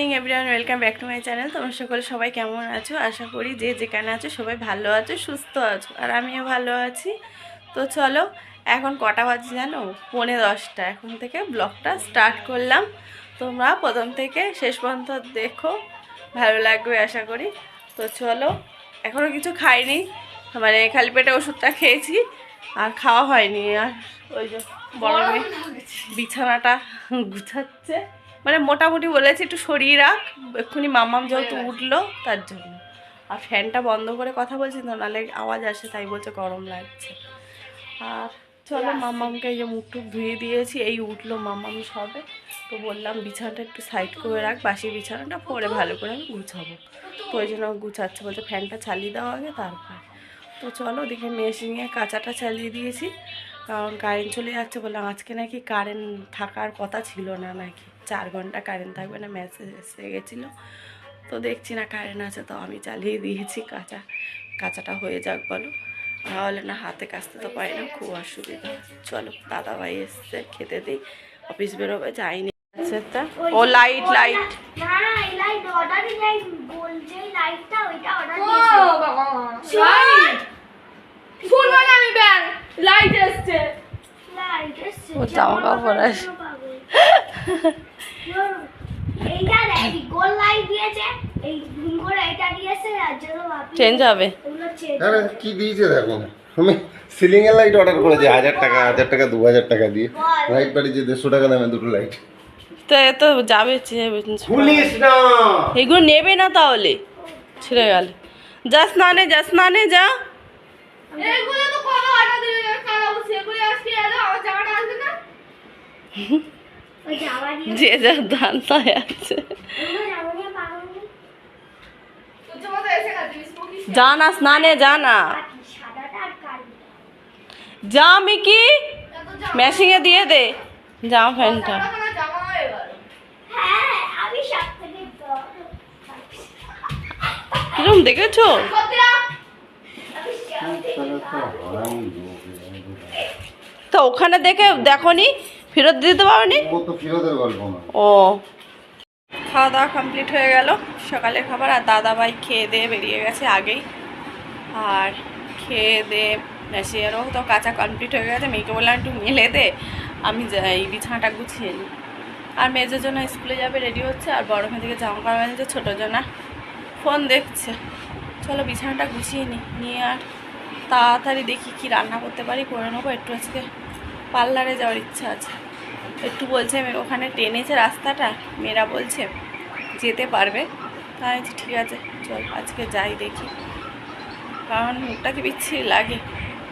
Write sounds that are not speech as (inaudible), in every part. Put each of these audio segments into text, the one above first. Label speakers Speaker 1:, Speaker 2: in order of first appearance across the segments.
Speaker 1: Morning everyone welcome back to my channel তোমরা সকলে সবাই কেমন আছো? আশা করি যে যেখানে আছো সবাই ভালো আছো সুস্থ আছো আর আমিও ভালো আছি। তো চলো এখন কটা বাজে জানো? পৌনে দশটা। এখন থেকে ব্লগটা স্টার্ট করলাম। তোমরা প্রথম থেকে শেষ পর্যন্ত দেখো। ভালো লাগবে আশা করি। তো চলো এখনও কিছু খাইনি। মানে খালি পেটে ওষুধটা খেয়েছি আর খাওয়া হয়নি। আর ওই যে বড় মেয়ে বিছানাটা গুছাচ্ছে। মানে মোটামুটি বলেছে একটু সরিয়ে রাখ এক্ষুনি মাম্মাম যেহেতু উঠল তার জন্য। আর ফ্যানটা বন্ধ করে কথা বলছি তো নাহলে আওয়াজ আসে তাই বলছে গরম লাগছে। আর চলো মাম্মামকে এই যে মুখ টুক ধুয়ে দিয়েছি এই উঠল মাম্মাম সবে। তো বললাম বিছানাটা একটু সাইড করে রাখ বাসি বিছানাটা পরে ভালো করে আমি গুছাবো। তো ওই জন্য গুছাচ্ছে বলছে ফ্যানটা চালিয়ে দেওয়া আগে তারপর। তো চলো ওদিকে মেশিনে কাঁচাটা চালিয়ে দিয়েছি। কারণ কারেন্ট চলে যাচ্ছে বললাম আজকে নাকি কারেন্ট থাকার কথা ছিল না নাকি। চার ঘণ্টা কারেন্ট থাকবে না মেসেজ এসে গেছিল। তো দেখছি না কারেন্ট আছে তো আমি চালিয়ে দিয়েছি কাঁচা কাঁচাটা হয়ে যাক বলো। তাহলে না হাতে কাচতে তো পারি না খুব অসুবিধা। চলো দাদা ভাই এসছে খেতে দিই। অফিস বেরোবে যাইনি। সেটা ও লাইট লাইট
Speaker 2: লাইট
Speaker 3: এসছে।
Speaker 1: ও জামা কাপড় আছে। (laughs)
Speaker 2: এইটা দেখ গোল লাইট দিয়েছে এই ঘুম করে এটা দিয়েছে আর জন্য ভাবি
Speaker 1: চেঞ্জ হবে।
Speaker 4: আরে কি দিয়েছে দেখো আমি সিলিং এর লাইট অর্ডার করেছি হাজার টাকা হাজার টাকা দু হাজার টাকা দিয়ে। লাইট পাঠিয়েছি দেড়শো টাকা দামে দুটো লাইট
Speaker 1: তো এ তো যাবে
Speaker 4: না।
Speaker 1: এগুলো নেবে না তাহলে ছিঁড়ে গেল। যা স্নানে যা স্নানে যা।
Speaker 3: এগুলো তো অর্ডার কালাবো সেগুলো আজকে এলো আমার জামাটা আসবে না।
Speaker 2: দিয়ে (laughs)
Speaker 1: যে যা ধান তাই আছে। যা না স্নানে যা না যা মিকি। মেশিংয়ে দিয়ে দে। জামা প্যান্টটা
Speaker 3: জামা হয়ে গেল
Speaker 2: হ্যাঁ আমি সব থেকে বড়
Speaker 1: কিরম দেখেছ?
Speaker 2: থেকে
Speaker 1: তো ওখানে দেখে দেখনি? ফেরত দিতে পারোনি?
Speaker 4: ও তো ফিরোদের গল্প না।
Speaker 1: ও। খাওয়া দাওয়া কমপ্লিট হয়ে গেল। সকালের খাবার আর দাদা ভাই খেয়ে দিয়ে বেরিয়ে গেছে আগেই। আর খেয়ে দিয়ে মেশিয়ারও তো কাঁচা কমপ্লিট হয়ে গেছে। মেয়েকে বললাম একটু মেলে দে। আমি যাই বিছানাটা গুছিয়ে নিই আর মেজের জন্য স্কুলে যাবে রেডি হচ্ছে। আর বড় মেয়ে থেকে জামা কাপড় এনেছে ছোটো জনা ফোন দেখছে। চলো বিছানাটা গুছিয়ে নিই নিয়ে আর তাড়াতাড়ি দেখি কি রান্না করতে পারি করে নেব। একটু আজকে পার্লারে যাওয়ার ইচ্ছা আছে। একটু বলছে ওখানে টেনেছে রাস্তাটা, মেয়েরা বলছে যেতে পারবে। তাই ঠিক আছে, চল আজকে যাই দেখি। কারণ মুখটাকে বিচ্ছিরি লাগে।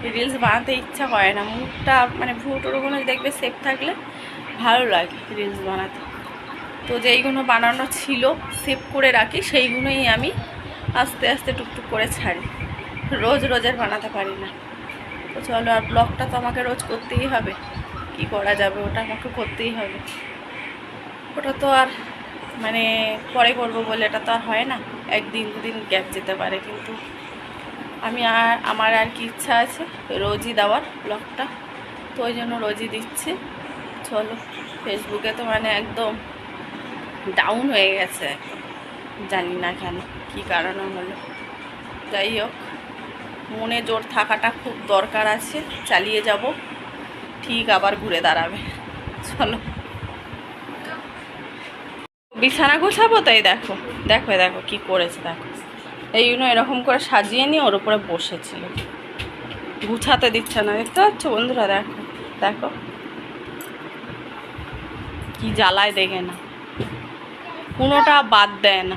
Speaker 1: রিলস বানাতে ইচ্ছা করে না। মুখটা মানে ভুটোরগুলো দেখবে সেফ থাকলে ভালো লাগে রিলস বানাতে। তো যেইগুলো বানানো ছিল সেভ করে রাখি, সেইগুলোই আমি আস্তে আস্তে টুকটুক করে ছাড়ি। রোজ রোজের বানাতে পারি না। তো চলো আর ব্লগটা তো আমাকে রোজ করতেই হবে। কি করা যাবে? ওটা আমাকে করতেই হবে। ওটা তো আর মানে পরে করব বলে এটা তো আর হয় না। একদিন দুদিন গ্যাপ যেতে পারে, কিন্তু আমি আর, আমার আর কি ইচ্ছা আছে রোজই দেওয়ার ব্লগটা তো ওই জন্য রোজই দিচ্ছি। চলো, ফেসবুকে তো মানে একদম ডাউন হয়ে গেছে। জানি না কেন, কী কারণে হলো। যাই হোক। মনে জোর থাকাটা খুব দরকার আছে, চালিয়ে যাব। ঠিক আবার ঘুরে দাঁড়াবে। চলো। বিছানা গোছাবো তাই দেখো। দেখো দেখো কি করেছে, দেখো। এই জন্য এরকম করে সাজিয়ে নিয়ে ওর উপরে বসেছিল। গুছাতে দিচ্ছে না। দেখতে পাচ্ছ বন্ধুরা? দেখো দেখো। কি জ্বালায় দেখে না। কোনোটা বাদ দেয় না।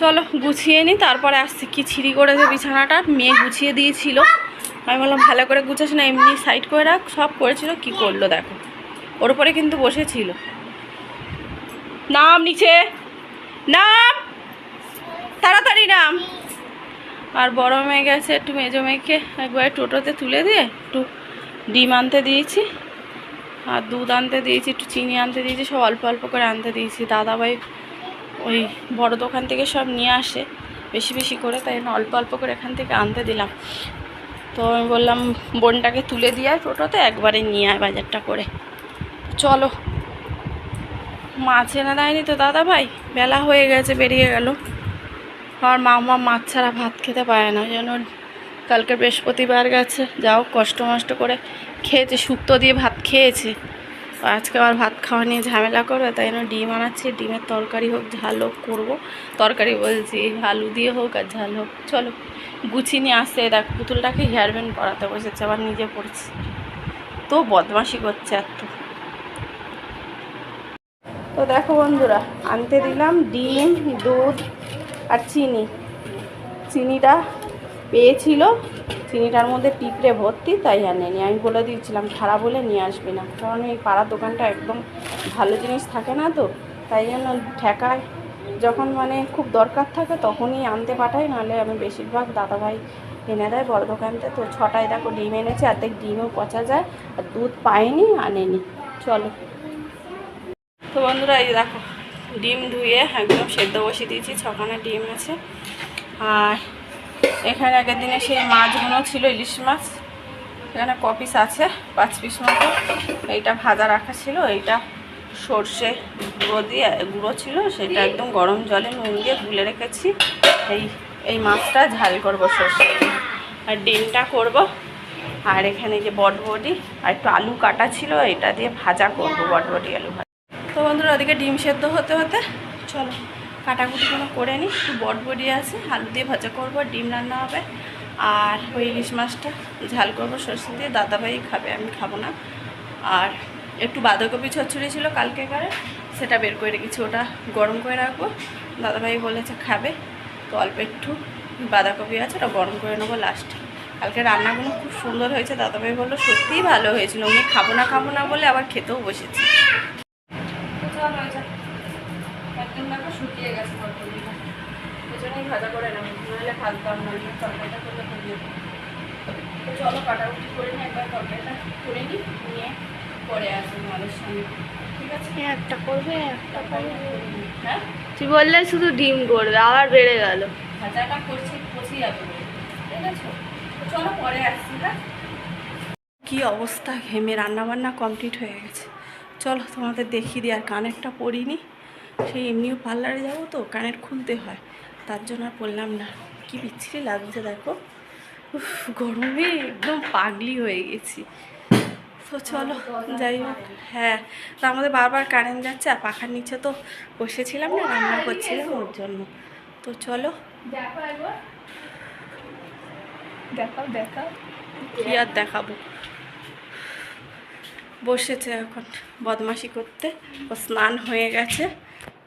Speaker 1: চলো গুছিয়ে নিই তারপরে আসছি। কি ছিঁড়ি করেছে বিছানাটা, মেয়ে গুছিয়ে দিয়েছিল। আমি বললাম, ভালো করে গুছাস না, এমনি সাইড করে রাখ, সব করেছিল, কি করল দেখো। ওর উপরে কিন্তু বসেছিল। নাম নিচে, নাম, তাড়াতাড়ি নাম। আর বড় মেয়ে গেছে একটু মেজো মেয়েকে একবার টোটোতে তুলে দিয়ে একটু ডিম আনতে দিয়েছি, আর দুধ আনতে দিয়েছি, একটু চিনি আনতে দিয়েছি, সব অল্প অল্প করে আনতে দিয়েছি। দাদাভাই ওই বড় দোকান থেকে সব নিয়ে আসে বেশি বেশি করে, তাই অল্প অল্প করে এখান থেকে আনতে দিলাম। তো আমি বললাম, বোনটাকে তুলে দিয়ে আয় টোটোতে, একবারে নিয়ে আয় বাজারটা করে। চলো। মাছ এনে দেয়নি তো দাদা ভাই? বেলা হয়ে গেছে, বেরিয়ে গেল। আর মামা মাছ ছাড়া ভাত খেতে পারে না যেন কালকে বৃহস্পতিবার গেছে। যাও, কষ্ট মষ্ট করে খেয়েছে শুক্তো দিয়ে ভাত খেয়েছে। আজকে আবার ভাত খাওয়া নিয়ে ঝামেলা করবে, তাই জন্য ডিম আনাচ্ছি। ডিমের তরকারি হোক, ঝাল হোক, করব। তরকারি বলছি, আলু দিয়ে হোক আর ঝাল হোক। চলো, গুছিয়ে নিয়ে আসছে দেখ, পুতুলটাকে হেয়ার ব্যান্ড করাতে বসেছে, আবার নিজে পড়ছে। তো বদমাশি করছে এত। তো দেখো বন্ধুরা, আনতে দিলাম ডিম, দুধ আর চিনি। চিনিটা পেয়েছিল। চিনিটার মধ্যে টিপড়ে ভর্তি, তাই আনেনি আমি বলে দিয়েছিলাম খারাপ বলে নিয়ে আসবে না। কারণ এই পাড়ার দোকানটা একদম ভালো জিনিস থাকে না তো, তাই জন্য ঠেকায়। যখন মানে খুব দরকার থাকে তখনই আনতে পাঠাই, নাহলে আমি বেশিরভাগ দাদাভাই এনে দেয় বড় দোকানতে। তো ছটায় দেখো ডিম এনেছে, অর্ধেক ডিমও পচা যায়, আর দুধ পায়নি আনেনি। চলো। তো বন্ধুরা, এই দেখো, ডিম ধুয়ে একদম সেদ্ধ বসিয়ে দিয়েছি, ছখানা ডিম আছে। আর এখানে আগের দিনে সেই মাছগুলো ছিল ইলিশ মাছ। এখানে ক পিস আছে, পাঁচ পিস মতো। এইটা ভাজা রাখা ছিল, এইটা সর্ষে গুঁড়ো দিয়ে, গুঁড়ো ছিল, সেটা একদম গরম জলে নুন দিয়ে গুলে রেখেছি। এই এই মাছটা ঝাল করব সর্ষে আর ডিমটা করব। আর এখানে যে বটবটি, আর একটু আলু কাটা ছিল, এটা দিয়ে ভাজা করব বটবটি আলু ভাজা। তো বন্ধুরা, ওদিকে ডিম সেদ্ধ হতে হতে, চলো। কাটাকুটি কোনো করে নিই একটু বটবডি আছে, আলু দিয়ে ভাজা করব, ডিম রান্না হবে, আর ওই ইলিশ মাছটা ঝাল করব, সরষে দিয়ে, দাদাভাই খাবে, আমি খাব না। আর একটু বাঁধাকপি ছড়ছড়ি ছিল কালকে কারে সেটা বের করে রেখেছি, ওটা গরম করে রাখব। দাদাভাই বলেছে খাবে, তো অল্প একটু বাঁধাকপি আছে, ওটা গরম করে নেব লাস্টে কালকে রান্নাগুলো খুব সুন্দর হয়েছে, দাদাভাই বলল, সত্যিই ভালো হয়েছিল উনি খাব না খাব না বলে আবার খেতেও বসেছে। একদম দেখো শুকিয়ে গেছে ভাজা করে ভাজতাম না তরকারিটা করলে দেবো তো চলো কাটাকুটি করে নিই একবার তরকারিটা করে নিই নিয়ে পরে আসব আমাদের সঙ্গে।
Speaker 2: একটা করবে একটা করবে।
Speaker 1: হ্যাঁ?
Speaker 2: তুই বললে শুধু ডিম করবে আবার বেড়ে গেল।
Speaker 1: ভাজাটা করছি পচে যাবে ঠিক আছে? চলো পরে আসছি হ্যাঁ? কি অবস্থা? ঘেমে রান্না বান্না কমপ্লিট হয়ে গেছে। চলো তোমাদের দেখিয়ে দিই আর কানেরটা পরিনি সেই এমনিও পার্লারে যাব তো কানের খুলতে হয়। তার জন্য আর পরলাম না কি বিচ্ছিরি লাগছে দেখো। উফ, গরমে একদম পাগলি হয়ে গেছি। তো চলো যাই হোক হ্যাঁ তো আমাদের বারবার কারেন্ট যাচ্ছে আর পাখার নিচে তো বসেছিলাম না রান্না করছিলাম ওর জন্য। তো চলো।
Speaker 3: দেখো দেখাও।
Speaker 1: কি আর দেখাবো? বসেছে এখন বদমাশি করতে। ও স্নান হয়ে গেছে।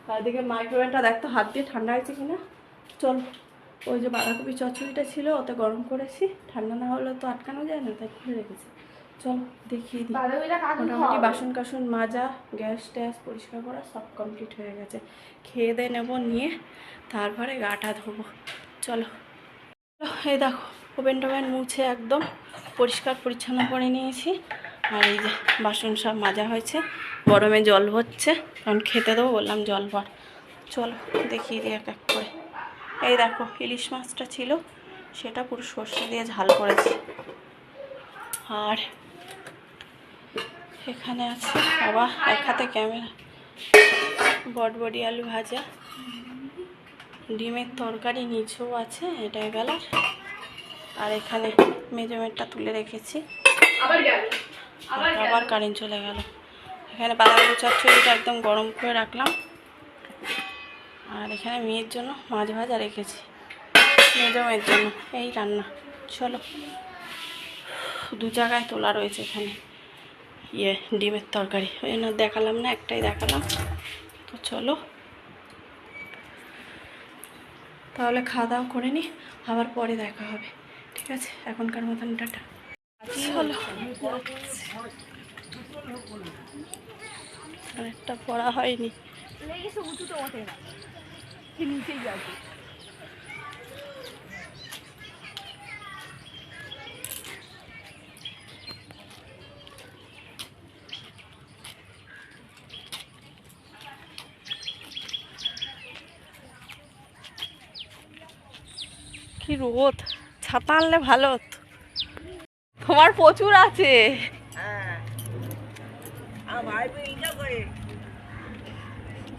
Speaker 1: তারদিকে মাইক্রোওয়েভটা দেখতো হাত দিয়ে ঠান্ডা হয়েছে কিনা। চল ওই যে বাঁধাকপি চচ্চড়িটা ছিল ওতে গরম করেছি। ঠান্ডা না হলে তো আটকানো যায় না তাই খুলে রেখেছি। চল
Speaker 3: কাকে
Speaker 1: মোটামুটি বাসন কাসন মাজা গ্যাস ট্যাস পরিষ্কার করা সব কমপ্লিট হয়ে গেছে। খেয়ে দিয়ে নেব নিয়ে তারপরে গাটা ধোবো। চলো। এই দেখো ওভেন টোভেন মুছে একদম পরিষ্কার পরিচ্ছন্ন করে নিয়েছি। আর এই যে বাসন সব মাজা হয়েছে। গরমে জল ভরছে কারণ খেতে দেবো বললাম জল ভর চলো, দেখিয়ে দিই এক এক করে। এই দেখো, ইলিশ মাছটা ছিল, সেটা পুরো সর্ষে দিয়ে ঝাল করেছি। আর এখানে আছে, বাবা, এক হাতে ক্যামেরা। বটবডি আলু ভাজা। ডিমের তরকারি নিচেও আছে, এটা গেল আর এখানে মেজরমেন্টটা তুলে রেখেছি।
Speaker 3: আবার আবার
Speaker 1: কারেন্ট চলে গেল। এখানে বাঁধাকপি চচ্চড়িটা একদম গরম করে রাখলাম। আর এখানে মেয়ের জন্য মাছ ভাজা রেখেছি। মেজমের জন্য। এই রান্না। চলো। দু জায়গায় তোলা রয়েছে এখানে। ইয়ে ডিমের তরকারি। ওই জন্য দেখালাম না, একটাই দেখালাম। তো চলো। তাহলে খাওয়া দাওয়া করে নি। আবার পরে দেখা হবে। ঠিক আছে? এখনকার মতন টাটা। চলো। একটা পড়া হয়নি। কি রোদ ছাতা আনলে ভালো হতো। তোমার প্রচুর আছে।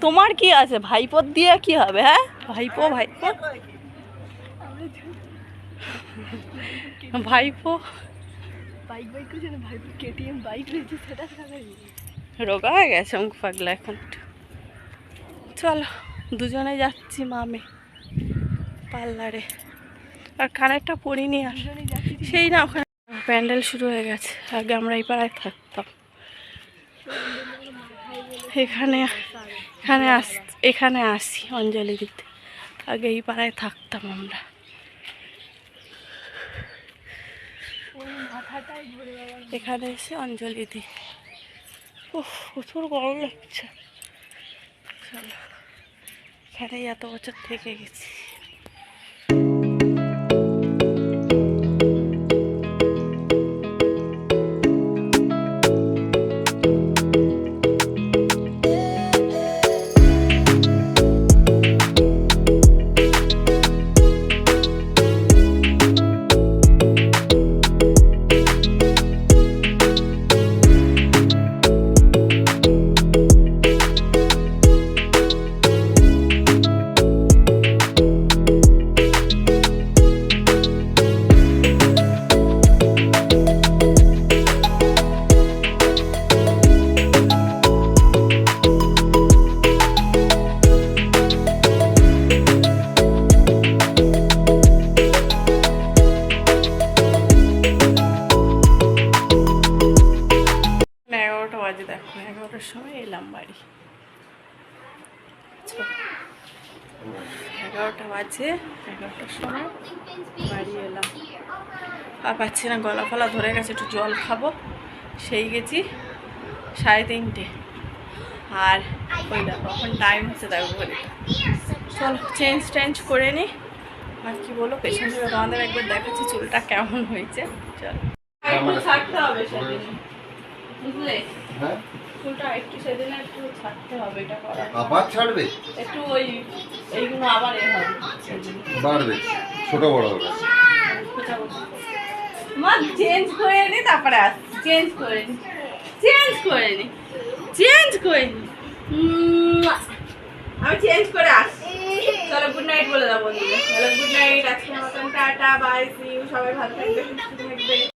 Speaker 1: তোমার কি আছে? ভাইপোর দিয়ে কি হবে হ্যাঁ? ভাইপো ভাইপো। ভাইপো
Speaker 3: বাইক বাইক করছে না? ভাই কেটিএম বাইক রয়েছে সেটা
Speaker 1: রোগা হয়ে গেছে মুখ পাগলা এখন। চলো দুজনে যাচ্ছি মামে পার্লারে। আর কানেরটা পরিনি আর সেই না ওখানে প্যান্ডেল শুরু হয়ে গেছে। আগে আমরা এই পাড়ায় থাকতাম। এখানে এখানে আস, এখানে আসি অঞ্জলি দিতে। আগে এই পাড়ায় থাকতাম আমরা। এখানে এসে অঞ্জলি দিই উফ, প্রচুর গরম লাগছে। চলো, এখানেই এত বছর থেকে গেছি। দেখো সময় এলাম বাড়ি। চলো। এগারোটা বাজে এগারোটার সময় বাড়ি এলাম। আর পাচ্ছি না গলা ফলা ধরে গেছে একটু জল খাব। সেই গেছি সাড়ে তিনটে। আর ওই দেখো এখন টাইম হচ্ছে দেখো ঘড়িটা চলো চেঞ্জ টেঞ্জ করে নিই আর কি বলো পেছন থেকে তোমাদের একবার দেখাচ্ছি চুলটা কেমন হয়েছে। চলো। একটু ছাড়তে হবে বুঝলে?
Speaker 4: হ্যাঁ?
Speaker 1: চুলটা একটু সেদিন একটু ছাড়তে হবে এটা করা
Speaker 4: আবার ছাড়বে?
Speaker 1: একটু ওই এইগুলো আবার এ হবে।
Speaker 4: বাড়বে। ছোট বড় হবে।
Speaker 1: মা চেঞ্জ করে নি তারপরে আসছি চেঞ্জ করে নি। চেঞ্জ করে নি। চেঞ্জ করে নি। আমি চেঞ্জ করে আসছি। চলো গুড নাইট বলে দাও বন্ধুদের। চলো গুড নাইট আজকে মতন টাটা বাই সি সবাই ভালো থাকবে সুস্থ থাকবে।